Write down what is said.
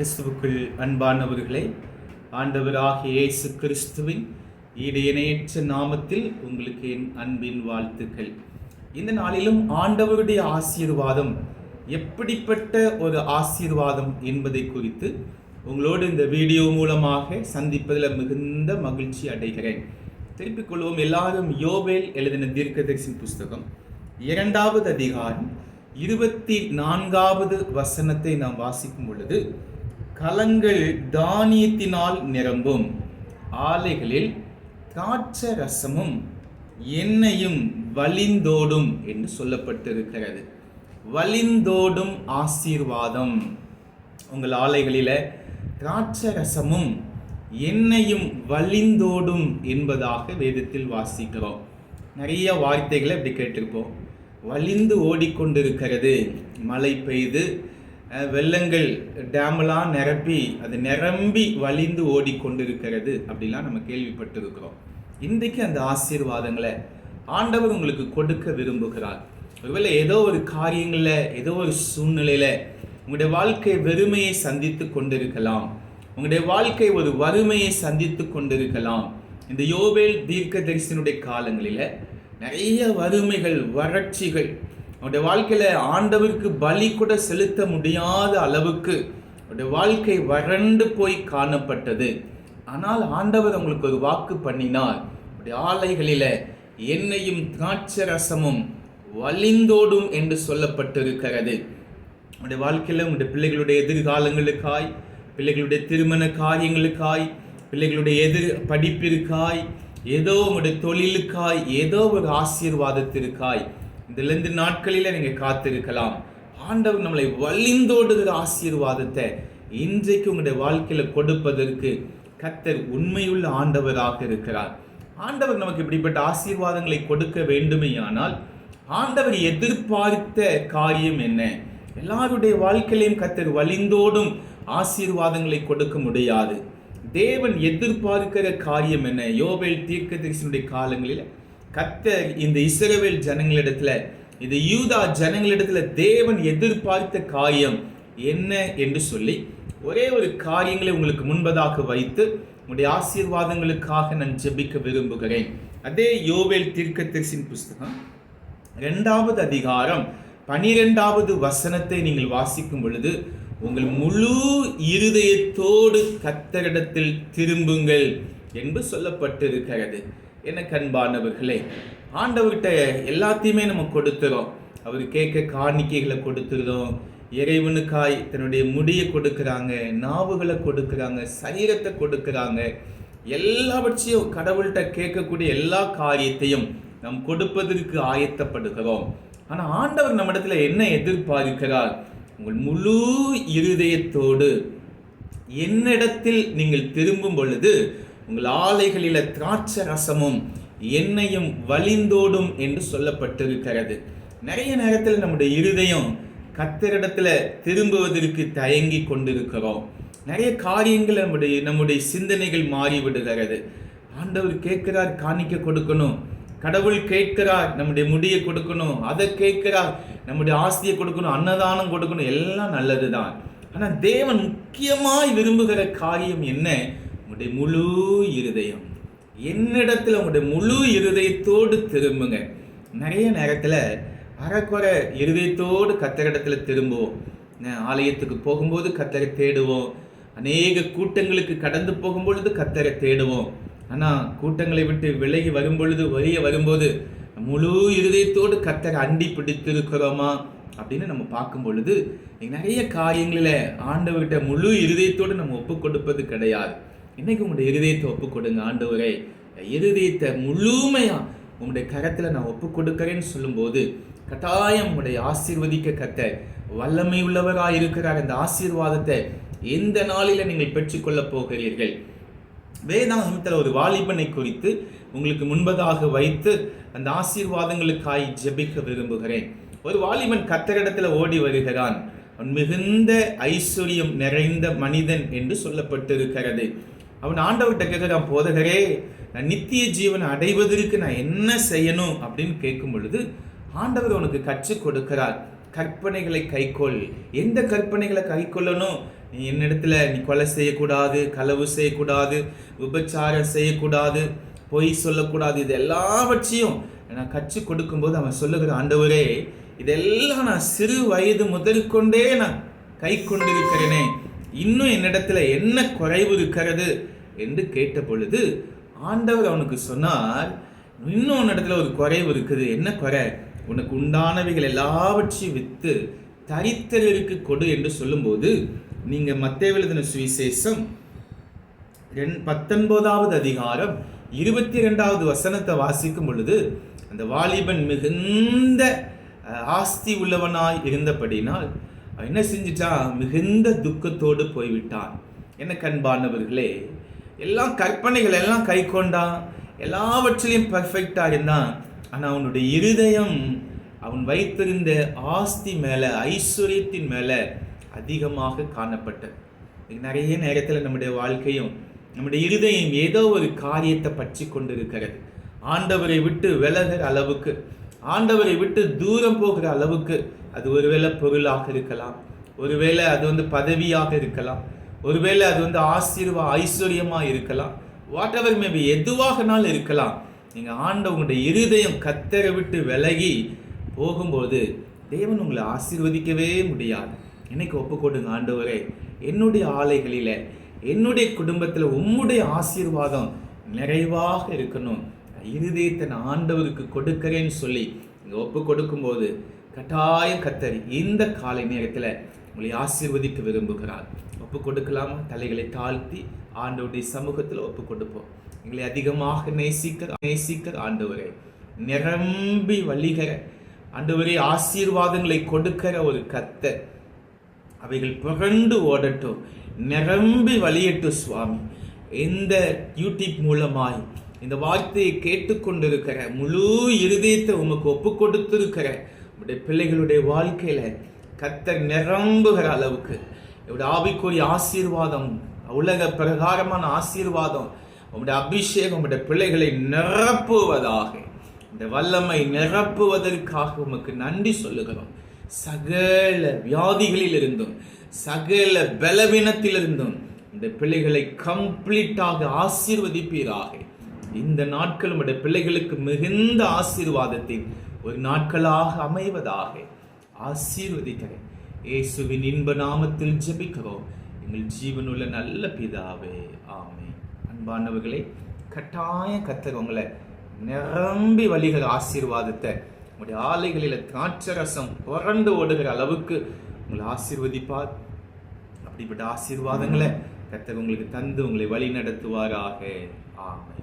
கிறிஸ்துவுக்குள் அன்பானவர்களே ஆண்டவராகிய இயேசு கிறிஸ்துவின் ஈடு இணையற்ற நாமத்தில் உங்களுக்கு என் அன்பின் வாழ்த்துக்கள். இந்த நாளிலும் ஆண்டவருடைய ஆசீர்வாதம் எப்படிப்பட்ட ஒரு ஆசீர்வாதம் என்பதை குறித்து உங்களோடு இந்த வீடியோ மூலமாக சந்திப்பதில் மிகுந்த மகிழ்ச்சி அடைகிறேன். திருப்பிக் கொள்வோம் எல்லாரும் யோபேல் எழுதின தீர்க்கதரிசி புஸ்தகம். இரண்டாவது அதிகாரம் இருபத்தி நான்காவது வசனத்தை நாம் வாசிக்கும் பொழுது கலங்கள் தானியத்தினால் நிரம்பும். ஆலைகளில் திராட்ச ரசமும் எண்ணெயும் வலிந்தோடும் என்று சொல்லப்பட்டிருக்கிறது. வலிந்தோடும் ஆசீர்வாதம். உங்கள் ஆலைகளில் திராட்ச ரசமும் எண்ணெயும் வலிந்தோடும் என்பதாக வேதத்தில் வாசிக்கிறோம். நிறைய வார்த்தைகளை இப்படி கேட்டிருப்போம். வலிந்து ஓடிக்கொண்டிருக்கிறது. மழை பெய்து வெள்ளங்கள் டேமெல்லாம் நிரப்பி அது நிரம்பி வலிந்து ஓடிக்கொண்டிருக்கிறது அப்படிலாம் நம்ம கேள்விப்பட்டிருக்கிறோம். இன்றைக்கு அந்த ஆசீர்வாதங்களை ஆண்டவர் உங்களுக்கு கொடுக்க விரும்புகிறார். ஒருவேளை ஏதோ ஒரு காரியங்களில் ஏதோ ஒரு சூழ்நிலையில் உங்களுடைய வாழ்க்கை வெறுமையை சந்தித்து கொண்டிருக்கலாம். உங்களுடைய வாழ்க்கை ஒரு வறுமையை சந்தித்து கொண்டிருக்கலாம். இந்த யோபேல் தீர்க்க தரிசனுடைய காலங்களில் நிறைய வறுமைகள் வறட்சிகள் உங்களுடைய வாழ்க்கையில் ஆண்டவருக்கு பலி கூட செலுத்த முடியாத அளவுக்கு உங்களுடைய வாழ்க்கை வறண்டு போய் காணப்பட்டது. ஆனால் ஆண்டவர் உங்களுக்கு ஒரு வாக்கு பண்ணினார். உங்களுடைய ஆலைகளில் எண்ணெயும் திராட்சை ரசமும் வலிந்தோடும் என்று சொல்லப்பட்டிருக்கிறது. உங்களுடைய வாழ்க்கையில் உங்களுடைய பிள்ளைகளுடைய எதிர்காலங்களுக்காய் பிள்ளைகளுடைய திருமண காரியங்களுக்காய் பிள்ளைகளுடைய எதிர் படிப்பிற்காய் ஏதோ உங்களுடைய தொழிலுக்காய் ஏதோ ஒரு ஆசீர்வாதத்திற்காய் இந்த நாட்களில் நீங்கள் காத்திருக்கலாம். ஆண்டவர் நம்மளை வலிந்தோடுகிற ஆசீர்வாதத்தை இன்றைக்கு உங்களுடைய வாழ்க்கையில் கொடுப்பதற்கு கத்தர் உண்மையுள்ள ஆண்டவராக இருக்கிறார். ஆண்டவர் நமக்கு இப்படிப்பட்ட ஆசீர்வாதங்களை கொடுக்க வேண்டுமேயானால் ஆண்டவர் எதிர்பார்த்த காரியம் என்ன? எல்லாருடைய வாழ்க்கையிலையும் கத்தர் வலிந்தோடும் ஆசீர்வாதங்களை கொடுக்க முடியாது. தேவன் எதிர்பார்க்கிற காரியம் என்ன? யோவேல் தீர்க்கதரிசனுடைய காலங்களில் கத்தர் இந்த இஸ்ரவேல் ஜனங்களிடத்துல இந்த யூதா ஜனங்களிடத்துல தேவன் எதிர்பார்த்த காரியம் என்ன என்று சொல்லி ஒரே ஒரு காரியங்களை உங்களுக்கு முன்பதாக வைத்து உங்களுடைய ஆசீர்வாதங்களுக்காக நான் ஜெபிக்க விரும்புகிறேன். அதே யோவேல் தீர்க்கதரிசின் புஸ்தகம் ரெண்டாவது அதிகாரம் பனிரெண்டாவது வசனத்தை நீங்கள் வாசிக்கும் பொழுது உங்கள் முழு இருதயத்தோடு கத்தரிடத்தில் திரும்புங்கள் என்று சொல்லப்பட்டிருக்கிறது. என்ன கண்பானவர்களே ஆண்டவர்கிட்ட எல்லாத்தையுமே நம்ம கொடுத்துறோம். அவர் கேட்க காணிக்கைகளை கொடுத்துருதோம் இறைவனுக்காய் தன்னுடைய முடியை கொடுக்குறாங்க நாவுகளை கொடுக்குறாங்க சரீரத்தை கொடுக்குறாங்க. எல்லாவற்றையும் கடவுள்கிட்ட கேட்கக்கூடிய எல்லா காரியத்தையும் நாம் கொடுப்பதற்கு ஆயத்தப்படுகிறோம். ஆனால் ஆண்டவர் நம்மிடத்துல என்ன எதிர்பார்க்கிறார்? உங்கள் முழு இருதயத்தோடு என்னிடத்தில் நீங்கள் திரும்பும் பொழுது உங்கள் ஆலைகளில திராட்சை ரசமும் எண்ணெயும் வலிந்தோடும் என்று சொல்லப்பட்டிருக்கிறது. நிறைய நேரத்தில் நம்முடைய இருதயம் கத்தரிடத்தில் திரும்புவதற்கு தயங்கி கொண்டிருக்கிறோம். நிறைய காரியங்கள் நம்முடைய நம்முடைய சிந்தனைகள் மாறிவிடுகிறது. ஆண்டவர் கேட்கிறார் காணிக்க கொடுக்கணும். கடவுள் கேட்கிறார் நம்முடைய முடியை கொடுக்கணும். அதை கேட்கிறார் நம்முடைய ஆஸ்தியை கொடுக்கணும் அன்னதானம் கொடுக்கணும். எல்லாம் நல்லது தான் ஆனால் தேவன் முக்கியமாய் விரும்புகிற காரியம் என்ன? உங்களுடைய முழு இருதயம். என்னிடத்தில் உங்களுடைய முழு இருதயத்தோடு திரும்புங்க. நிறைய நேரத்தில் அறக்குறை இருதயத்தோடு கத்தரிடத்தில் திரும்புவோம். ஆலயத்துக்கு போகும்போது கத்தரை தேடுவோம். அநேக கூட்டங்களுக்கு கடந்து போகும்பொழுது கத்தரை தேடுவோம். ஆனால் கூட்டங்களை விட்டு விலகி வரும்பொழுது வரிய வரும்போது முழு இருதயத்தோடு கத்தரை அண்டி பிடித்திருக்கிறோமா? அப்படின்னு நம்ம பார்க்கும் பொழுது நிறைய காரியங்களில் ஆண்டவர்கிட்ட முழு இருதயத்தோடு நம்ம ஒப்பு கொடுப்பது கிடையாது. இன்னைக்கு உங்களுடைய இருதயத்தை ஒப்பு கொடுங்க ஆண்டவரை. இருதயத்தை முழுமையாக உங்களுடைய கரத்தில் நான் ஒப்பு கொடுக்கிறேன்னு சொல்லும்போது கட்டாயம் உங்களுடைய ஆசீர்வதிக்க கத்த வல்லமை உள்ளவராக இருக்கிறார். அந்த ஆசீர்வாதத்தை எந்த நாளில் நீங்கள் பெற்றுக்கொள்ளப் போகிறீர்கள்? வேதாகமத்தில் ஒரு வாலிபனை குறித்து உங்களுக்கு முன்பதாக வைத்து அந்த ஆசீர்வாதங்களுக்காய் ஜெபிக்க விரும்புகிறேன். ஒரு வாலிபன் கத்தரிடத்தில் ஓடி வருகிறான். அவன் மிகுந்த ஐஸ்வர்யம் நிறைந்த மனிதன் என்று சொல்லப்பட்டிருக்கிறது. அவன் ஆண்டவர்கிட்ட கேட்கிறான் போதகரே நான் நித்திய ஜீவனை அடைவதற்கு நான் என்ன செய்யணும்? அப்படின்னு கேட்கும் பொழுது ஆண்டவர் உனக்கு கற்றுக் கொடுக்கிறார். கற்பனைகளை கைக்கொள். எந்த கற்பனைகளை கைக்கொள்ளணும்? நீ என்னிடத்துல நீ கொலை செய்யக்கூடாது களவு செய்யக்கூடாது விபச்சாரம் செய்யக்கூடாது பொய் சொல்லக்கூடாது இது எல்லாவற்றையும் நான் கற்றுக் கொடுக்கும்போது அவன் சொல்லுகிற ஆண்டவரே இதெல்லாம் நான் சிறு வயது முதற்கொண்டே நான் கை கொண்டிருக்கிறேனே இன்னும் என்னிடத்துல என்ன குறைவு இருக்கிறது என்று கேட்ட பொழுது ஆண்டவர் அவனுக்கு சொன்னார் இன்னும் உன்னிடத்துல ஒரு குறைவு இருக்குது. என்ன குறை? உனக்கு உண்டானவைகள் எல்லாவற்றையும் விற்று தரித்தலருக்கு கொடு என்று சொல்லும்போது நீங்கள் மத்திய எழுதின சுவிசேஷம் ரெண் பத்தொன்பதாவது அதிகாரம் இருபத்தி ரெண்டாவது வசனத்தை வாசிக்கும் பொழுது அந்த வாலிபன் மிகுந்த ஆஸ்தி உள்ளவனாய் இருந்தபடினால் என்ன செஞ்சிட்டான் மிகுந்த துக்கத்தோடு போய்விட்டான். என்ன கண்பானவர்களே எல்லாம் கற்பனைகள் எல்லாம் கை கொண்டான் எல்லாவற்றிலையும் பர்ஃபெக்டாக இருந்தான். ஆனால் அவனுடைய இருதயம் அவன் வைத்திருந்த ஆஸ்தி மேலே ஐஸ்வர்யத்தின் மேலே அதிகமாக காணப்பட்டது. நிறைய நேரத்தில் நம்முடைய வாழ்க்கையும் நம்முடைய இருதயம் ஏதோ ஒரு காரியத்தை பற்றி கொண்டிருக்கிறது. ஆண்டவரை விட்டு விலகிற அளவுக்கு ஆண்டவரை விட்டு தூரம் போகிற அளவுக்கு அது ஒருவேளை பொருளாக இருக்கலாம். ஒருவேளை அது வந்து பதவியாக இருக்கலாம். ஒருவேளை அது வந்து ஆசீர்வா ஐஸ்வர்யமாக இருக்கலாம். வாட் எவர் மேபி எதுவாகனாலும் இருக்கலாம். நீங்கள் ஆண்டவங்களுடைய இருதயம் கத்தரை விட்டு விலகி போகும்போது தேவன் உங்களை ஆசீர்வதிக்கவே முடியாது. இன்னைக்கு ஒப்பு கொடுங்க ஆண்டவரே? என்னுடைய ஆலைகளில் என்னுடைய குடும்பத்தில் உம்முடைய ஆசீர்வாதம் நிறைவாக இருக்கணும். இருதயத்தை நான் ஆண்டவருக்கு கொடுக்கிறேன்னு சொல்லி நீங்கள் ஒப்பு கொடுக்கும்போது கட்டாயம் கத்தர் இந்த காலை நேரத்தில் உங்களை ஆசீர்வதிக்க விரும்புகிறார். ஒப்பு கொடுக்கலாமா? தலைகளை தாழ்த்தி ஆண்டவருடைய சமூகத்தில் ஒப்பு கொடுப்போம். எங்களை அதிகமாக நேசிக்க நேசிக்க ஆண்டவரே நிரம்பி வழிகிற ஆண்டவரே ஆசீர்வாதங்களை கொடுக்கிற ஒரு கத்தர். அவைகள் புகண்டு ஓடட்டும். நிரம்பி வழியட்டும் சுவாமி. இந்த யூடியூப் மூலமாய் இந்த வார்த்தையை கேட்டுக்கொண்டிருக்கிற முழு இருதயத்தை உமக்கு ஒப்பு கொடுத்திருக்கிற உடைய பிள்ளைகளுடைய வாழ்க்கையில கத்தர் நிரம்புகிற அளவுக்கு இவருடைய ஆவிக்குரிய ஆசீர்வாதம் உலக பிரகாரமான ஆசீர்வாதம் உங்களுடைய அபிஷேகம் உங்களுடைய பிள்ளைகளை நிரப்புவதாக இந்த வல்லமை நிரப்புவதற்காக உமக்கு நன்றி சொல்லுகிறோம். சகல வியாதிகளில் இருந்தும் சகல பலவீனத்திலிருந்தும் இந்த பிள்ளைகளை கம்ப்ளீட்டாக ஆசீர்வதிப்பீராக. இந்த நாட்கள் உடைய பிள்ளைகளுக்கு மிகுந்த ஆசீர்வாதத்தின் ஒரு நாட்களாக அமைவதாக ஆசீர்வதிக்கிறேன். இயேசுவின் இன்ப நாமத்தில் ஜபிக்கிறோம். எங்கள் ஜீவனுள்ள நல்ல பிதாவே ஆமை அன்பானவர்களே கட்டாய கத்தர் உங்களை நிரம்பி வழிகிற ஆசீர்வாதத்தை உங்களுடைய ஆலைகளில் திராட்சரசம் புரண்டு ஓடுகிற அளவுக்கு உங்களை ஆசீர்வதிப்பார். அப்படிப்பட்ட ஆசீர்வாதங்களை கத்தர் உங்களுக்கு தந்து உங்களை வழி நடத்துவாராக ஆமை